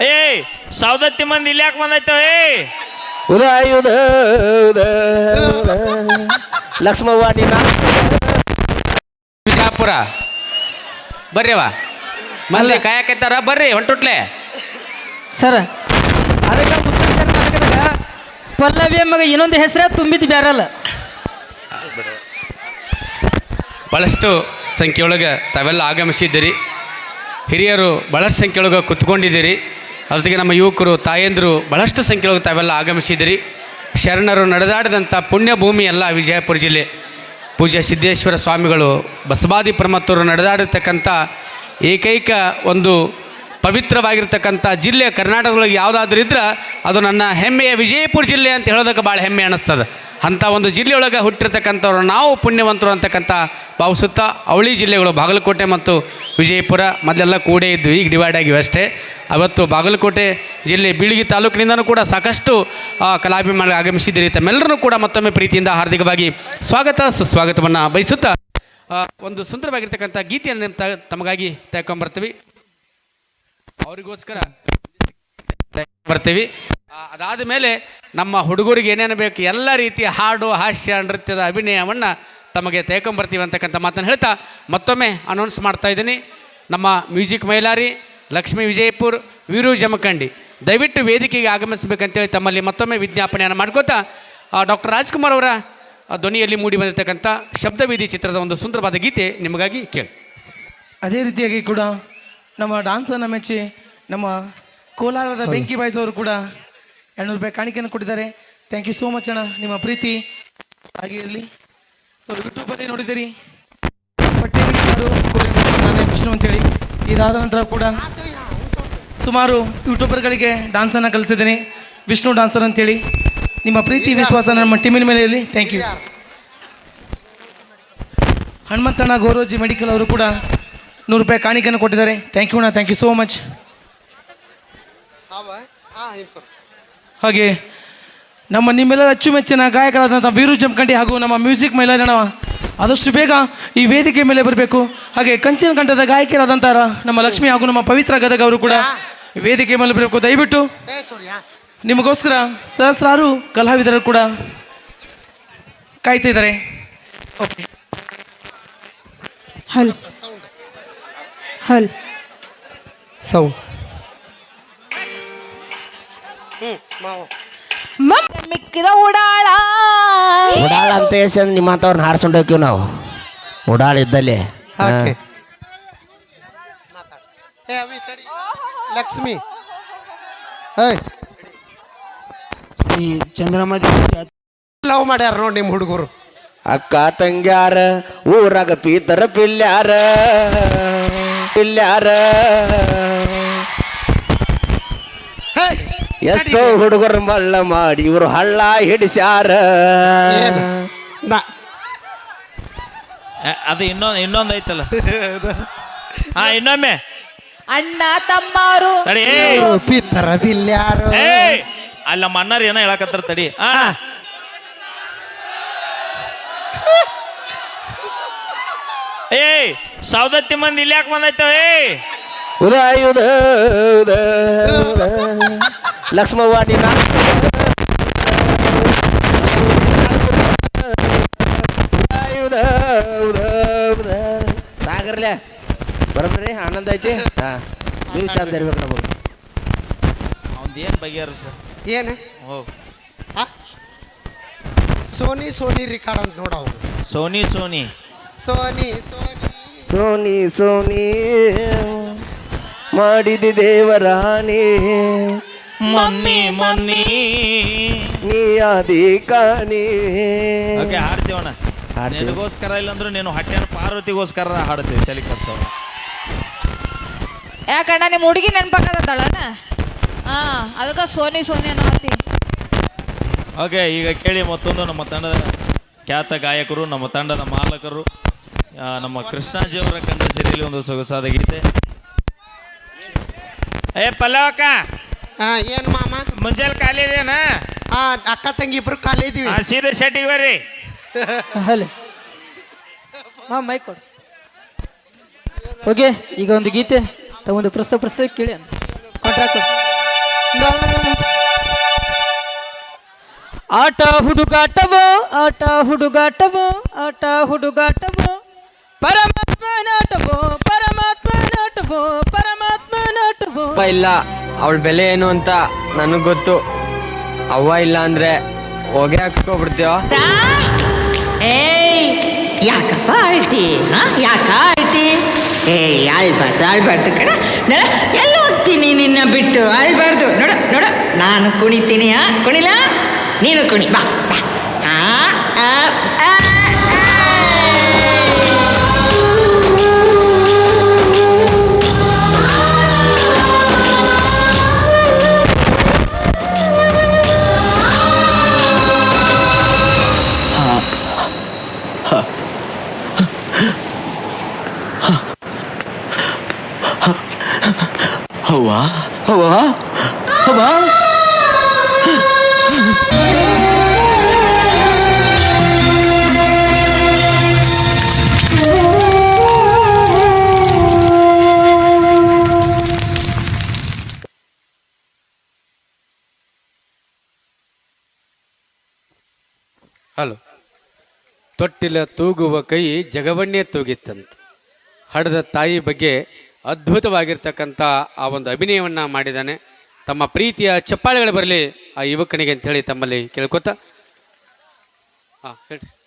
ಏಯ್ ಸೌದತ್ತಿ ಮಂದಿ ಇಲ್ಲಿ ಯಾಕೆ ಬಂದೈತೋ? ಏಯ್. ಉದ ಲಕ್ಷ್ಮವ್ವ ನೀನ ಬಿಜಾಪುರ. ಬರ್ರಿವ ಮಂದಿ ಕಾಯಕತ್ತಾರ ಬರ್ರಿ ಹೊಂಟುಟ್ಲೆ. ಸರ್ ಅದಕ್ಕೆ ಉತ್ತರ ಕರ್ನಾಟಕದಾಗ ಪಲ್ಲವಿ ಮಗ ಇನ್ನೊಂದು ಹೆಸರ ತುಂಬಿದ ಬ್ಯಾರಲ್ಲ. ಭಾಳಷ್ಟು ಸಂಖ್ಯೆಯೊಳಗೆ ತಾವೆಲ್ಲ ಆಗಮಿಸಿದ್ದೀರಿ. ಹಿರಿಯರು ಭಾಳಷ್ಟು ಸಂಖ್ಯೆಯೊಳಗೆ ಕುತ್ಕೊಂಡಿದ್ದೀರಿ. ಜೊತೆಗೆ ನಮ್ಮ ಯುವಕರು, ತಾಯಂದಿರು ಭಾಳಷ್ಟು ಸಂಖ್ಯೆಯೊಳಗೆ ತಾವೆಲ್ಲ ಆಗಮಿಸಿದಿರಿ ಶರಣರು ನಡೆದಾಡಿದಂಥ ಪುಣ್ಯ ಭೂಮಿ ಎಲ್ಲ ವಿಜಯಪುರ ಜಿಲ್ಲೆ. ಪೂಜ್ಯ ಸಿದ್ದೇಶ್ವರ ಸ್ವಾಮಿಗಳು, ಬಸವಾದಿ ಪರಮತ್ತರು ನಡೆದಾಡಿರ್ತಕ್ಕಂಥ ಏಕೈಕ ಒಂದು ಪವಿತ್ರವಾಗಿರ್ತಕ್ಕಂಥ ಜಿಲ್ಲೆ ಕರ್ನಾಟಕದೊಳಗೆ ಯಾವುದಾದ್ರೂ ಇದ್ರೆ ಅದು ನನ್ನ ಹೆಮ್ಮೆಯ ವಿಜಯಪುರ ಜಿಲ್ಲೆ ಅಂತ ಹೇಳೋದಕ್ಕೆ ಭಾಳ ಹೆಮ್ಮೆ ಅನ್ನಿಸ್ತದೆ. ಅಂಥ ಒಂದು ಜಿಲ್ಲೆಯೊಳಗೆ ಹುಟ್ಟಿರ್ತಕ್ಕಂಥವ್ರು ನಾವು ಪುಣ್ಯವಂತರು ಅಂತಕ್ಕಂಥ ಭಾವಿಸುತ್ತಾ ಅವಳಿ ಜಿಲ್ಲೆಗಳು ಬಾಗಲಕೋಟೆ ಮತ್ತು ವಿಜಯಪುರ ಮೊದಲೆಲ್ಲ ಕೂಡೇ ಇದ್ವು, ಈಗ ಡಿವೈಡ್ ಆಗಿವೆ ಅಷ್ಟೇ. ಅವತ್ತು ಬಾಗಲಕೋಟೆ ಜಿಲ್ಲೆ ಬೀಳಿಗಿ ತಾಲೂಕಿನಿಂದನೂ ಕೂಡ ಸಾಕಷ್ಟು ಕಲಾಭಿಮಾನಿಗಳು ಆಗಮಿಸಿದ್ದೀರಿ. ತಮ್ಮೆಲ್ಲರೂ ಕೂಡ ಮತ್ತೊಮ್ಮೆ ಪ್ರೀತಿಯಿಂದ ಹಾರ್ದಿಕವಾಗಿ ಸ್ವಾಗತ, ಸುಸ್ವಾಗತವನ್ನು ಬಯಸುತ್ತಾ ಒಂದು ಸುಂದರವಾಗಿರ್ತಕ್ಕಂಥ ಗೀತೆಯನ್ನು ತ- ತಮಗಾಗಿ ತೆಗೊಂಬರ್ತೀವಿ ಅವರಿಗೋಸ್ಕರ ಬರ್ತೀವಿ ಅದಾದ ಮೇಲೆ ನಮ್ಮ ಹುಡುಗರಿಗೆ ಏನೇನು ಬೇಕು, ಎಲ್ಲ ರೀತಿಯ ಹಾಡು, ಹಾಸ್ಯ, ನೃತ್ಯದ ಅಭಿನಯವನ್ನು ತಮಗೆ ತೆಗೊಂಬರ್ತೀವಿ ಅಂತಕ್ಕಂಥ ಮಾತನ್ನು ಹೇಳ್ತಾ ಮತ್ತೊಮ್ಮೆ ಅನೌನ್ಸ್ ಮಾಡ್ತಾ ಇದ್ದೀನಿ. ನಮ್ಮ ಮ್ಯೂಸಿಕ್ ಮೈಲಾರಿ ಲಕ್ಷ್ಮೀ ವಿಜಯಪುರ್ ವೀರು ಜಮಖಂಡಿ. ದಯವಿಟ್ಟು ವೇದಿಕೆಗೆ ಆಗಮಿಸಬೇಕಂತೇಳಿ ತಮ್ಮಲ್ಲಿ ಮತ್ತೊಮ್ಮೆ ವಿಜ್ಞಾಪನೆಯನ್ನು ಮಾಡ್ಕೋತಾ ಡಾಕ್ಟರ್ ರಾಜ್ಕುಮಾರ್ ಅವರ ಧ್ವನಿಯಲ್ಲಿ ಮೂಡಿ ಬಂದಿರತಕ್ಕಂಥ ಶಬ್ದವೇದಿ ಚಿತ್ರದ ಒಂದು ಸುಂದರವಾದ ಗೀತೆ ನಿಮಗಾಗಿ ಕೇಳಿ. ಅದೇ ರೀತಿಯಾಗಿ ಕೂಡ ನಮ್ಮ ಡಾನ್ಸನ್ನು ಮೆಚ್ಚಿ ನಮ್ಮ ಕೋಲಾರದ ಬೆಂಕಿ ಬಾಯ್ಸ್ ಅವರು ಕೂಡ ಎರಡ್ನೂರು ರೂಪಾಯಿ ಕಾಣಿಕೆಯನ್ನು ಕೊಟ್ಟಿದ್ದಾರೆ. ಥ್ಯಾಂಕ್ ಯು ಸೋ ಮಚ್ ಅಣ್ಣ ನಿಮ್ಮ ಪ್ರೀತಿ. ಹಾಗೆ ಇರಲಿ. ಸೊ ಯೂಟ್ಯೂಬಲ್ಲಿ ನೋಡಿದ್ದೀರಿ. ಬಟ್ಟೆ ನಾನೇ ವಿಷ್ಣು ಅಂತೇಳಿ. ಇದಾದ ನಂತರ ಕೂಡ ಸುಮಾರು ಯೂಟ್ಯೂಬರ್ಗಳಿಗೆ ಡಾನ್ಸನ್ನು ಕಲಿಸಿದ್ದೀನಿ. ವಿಷ್ಣು ಡಾನ್ಸರ್ ಅಂತೇಳಿ. ನಿಮ್ಮ ಪ್ರೀತಿ, ವಿಶ್ವಾಸ ನಮ್ಮ ಟೀಮಿನ ಮೇಲೆ ಇರಲಿ. Thank you Hanumanthanna Goroji medical ಅವರು ಕೂಡ ನೂರು ರೂಪಾಯಿ ಕಾಣಿಕೆಯನ್ನು ಕೊಟ್ಟಿದ್ದಾರೆ. ಥ್ಯಾಂಕ್ ಯು ಅಣ್ಣ. ಥ್ಯಾಂಕ್ ಯು ಸೋ ಮಚ್ ಹಾಗೆ ನಮ್ಮ ನಿಮ್ಮೆಲ್ಲರ ಅಚ್ಚುಮೆಚ್ಚಿನ ಗಾಯಕರಾದಂಥ ವೀರು ಜಮಖಂಡಿ ಹಾಗೂ ನಮ್ಮ ಮ್ಯೂಸಿಕ್ ಮೈಲಾರಣ ಆದಷ್ಟು ಬೇಗ ಈ ವೇದಿಕೆ ಮೇಲೆ ಬರಬೇಕು. ಹಾಗೆ ಕಂಚಿನ ಕಂಠದ ಗಾಯಕಿಯರಾದಂತಹ ನಮ್ಮ ಲಕ್ಷ್ಮಿ ಹಾಗೂ ನಮ್ಮ ಪವಿತ್ರ ಗದಗ ಅವರು ಕೂಡ ವೇದಿಕೆ ಮೇಲೆ ಬರಬೇಕು. ದಯವಿಟ್ಟು ನಿಮಗೋಸ್ಕರ ಸಹಸ್ರಾರು ಕಲಾವಿದರು ಕೂಡ ಕಾಯ್ತಾ ಇದ್ದಾರೆ. ಓಕೆ ಹಲ್. ಹಲ್. ಸೌ ಮಿಕ್ಕಿದ ಉಡಾಳ ಉಡಾಳ ಅಂತ ಹೆಸರು ನಿಮ್ಮಂತವ್ರನ್ನ ಹಾರಿಸ್ಕೊಂಡು ಹೋಗ್ತೀವಿ ನಾವು. ಉಡಾಳ ಇದ್ದಲ್ಲಿ. ಲಕ್ಷ್ಮಿ. ಶ್ರೀ ಚಂದ್ರಮ್ಮ ಲವ್ ಮಾಡ್ಯಾರ ನೋಡಿ ನಿಮ್ಮ ಹುಡುಗರು. ಅಕ್ಕ ತಂಗ್ಯಾರ ಊರಾಗ ಪೀತರ ಪಿಲ್ಯಾರ ಪಿಲ್ಯಾರ. ಎಷ್ಟೋ ಹುಡುಗರು ಮಳ್ಳ ಮಾಡಿ ಇವರು ಹಳ್ಳ ಹಿಡಿಸ್ಯಾರ. ಅದು ಇನ್ನೊಂದು ಇನ್ನೊಂದು ಐತಲ್ಲ. ಹಾ ಇನ್ನೊಮ್ಮೆ. ಅಣ್ಣ ತಮ್ಮವರು ತಡಿ ಪಿತ್ತರ ತರಬಿಲ್ಯಾರು ಏಯ್. ಅಲ್ಲಿ ನಮ್ಮ ಅಣ್ಣಾರು ಏನೋ ಹೇಳಕತ್ತಾರ ತಡಿ. ಆ. ಏಯ್ ಸೌದತ್ತಿ ಮಂದಿ ಇಲ್ಲಿ ಯಾಕೆ ಏ ಏಯ್. ಉದಯುದ ಲಕ್ಷ್ಮವ್ವ ನೀನ ಸಾಗರ್ಲೆ ಬರಬ್ರಿ ಆನಂದ ಐತಿ? ಹಾ. ನೀವು ಚಂದ ಇರ್ಬೇಕು ನಮಗೆ. ಏನ್ ಬಗೆಯರು ಸರ್ ಏನು? ಓ ಆ? ಸೋನಿ ಸೋನಿ ರಿಕಾರ್ಡ್ ಅಂತ ನೋಡ ಅವ್ರು. Sony Sony. Sony Sony. Sony Sony ಮಾಡಿದಿ ದೇವರಾಣಿ ಮಮ್ಮಿ ಮಮ್ಮಿ. ನೀ ಆದಿ ಕಾಣಿ. ಓಕೆ ಹಾಡ್ತೀವಣ್ಣ ಹಾಡ್ತೀವಿ. ನಿನಗೋಸ್ಕರ ಇಲ್ಲಂದ್ರೆ ನೀನು ಹಟ್ಯಾನ ಪಾರ್ವತಿಗೋಸ್ಕರ ಹಾಡ್ತೀವಿ ತಲೆ ಕರ್ಸೋ ಯಾಕಣ್ಣ ನಿಮ್ಮ ಹುಡುಗಿ ನೆನ್ಪಾಕತ್ತಳನ ಹಾ ಅದಕ್ಕೆ ಸೋನಿ ಸೋನಿ ಅನ್ನೋತಿ ಓಕೆ ಈಗ ಕೇಳಿ ಮತ್ತೊಂದು ನಮ್ಮ ತಂಡದ ಖ್ಯಾತ ಗಾಯಕರು ನಮ್ಮ ತಂಡದ ಮಾಲಕರು ಆ, ನಮ್ಮ ಕೃಷ್ಣಾಜಿಯವರ ಕಂಡ ಸಿರಿಯಲ್ಲಿ ಒಂದು ಸೊಗಸಾದ ಗೀತೆ. ಏ ಪಲ್ಲವಕ್ಕ! ಹಾ ಏನು ಮಾಮ? ಮುಂಜಾನೆ ಖಾಲಿ ಇದೆಯಾ ಆ ಅಕ್ಕ ತಂಗಿ ಇಬ್ರು ಖಾಲಿ ಇದೀವಿ. ಸೀದಾ ಶೆಟ್ಟಿಗೆ ಬರ್ರಿ. ಹಲೋ ಹಾ ಕೊಡು. ಓಕೆ ಈಗ ಒಂದು ಗೀತೆ ತಗೊಂಡು ಪ್ರಸ್ತ ಪ್ರಸ್ತ ಕೇಳಿ ಅಂತ. ಆಟ ಹುಡುಗಾಟವೋ ಆಟ ಹುಡುಗಾಟವೋ ಆಟ ಹುಡುಗಾಟವೋ. ಪರಮಾತ್ಮ ನಾಟವೋ ಪರಮಾತ್ಮ ನಾಟವೋ ಪರಮಾತ್ಮ ನಾಟವೋ. ಇಲ್ಲ ಅವಳ ಬೆಲೆ ಏನು ಅಂತ ನನಗೆ ಗೊತ್ತು. ಅವ್ವ ಇಲ್ಲ ಅಂದ್ರೆ ಹೊಗೆ ಹಾಕ್ಸ್ಕೊಬಿಡ್ತೀವ ಏಯ್ ಯಾಕಪ್ಪ ಅಳ್ತಿ ಹಾ? ಯಾಕ ಅಳ್ತಿ ಏಯ್ ಅಳ್ಬಾರ್ದು ಅಳ್ಬಾರ್ದು ಕಣ. ನೋಡ, ಎಲ್ಲ ಹೋಗ್ತೀನಿ ನಿನ್ನ ಬಿಟ್ಟು? ಅಳ್ಬಾರ್ದು ನೋಡ ನೋಡ, ನಾನು ಕುಣಿತೀನಿ, ಹಾ? ಕುಣಿಲ? ನೀನು ಕುಣಿ, ಬಾ ಬಾ. ಅವ್ವ ಅವ್ವ ಅವ್ವ ಹಲೋ ತೊಟ್ಟಿಲ ತೂಗುವ ಕೈ ಜಗವನ್ನೇ ತೂಗಿತ್ತಂತೆ. ಹಡದ ತಾಯಿ ಬಗ್ಗೆ ಅದ್ಭುತವಾಗಿರ್ತಕ್ಕಂಥ ಆ ಒಂದು ಅಭಿನಯವನ್ನು ಮಾಡಿದ್ದಾನೆ. ತಮ್ಮ ಪ್ರೀತಿಯ ಚಪ್ಪಾಳೆಗಳು ಬರಲಿ ಆ ಯುವಕನಿಗೆ ಅಂತೇಳಿ ತಮ್ಮಲ್ಲಿ ಕೇಳ್ಕೊತ. ಹಾಂ, ಹೇಳ್ರಿ.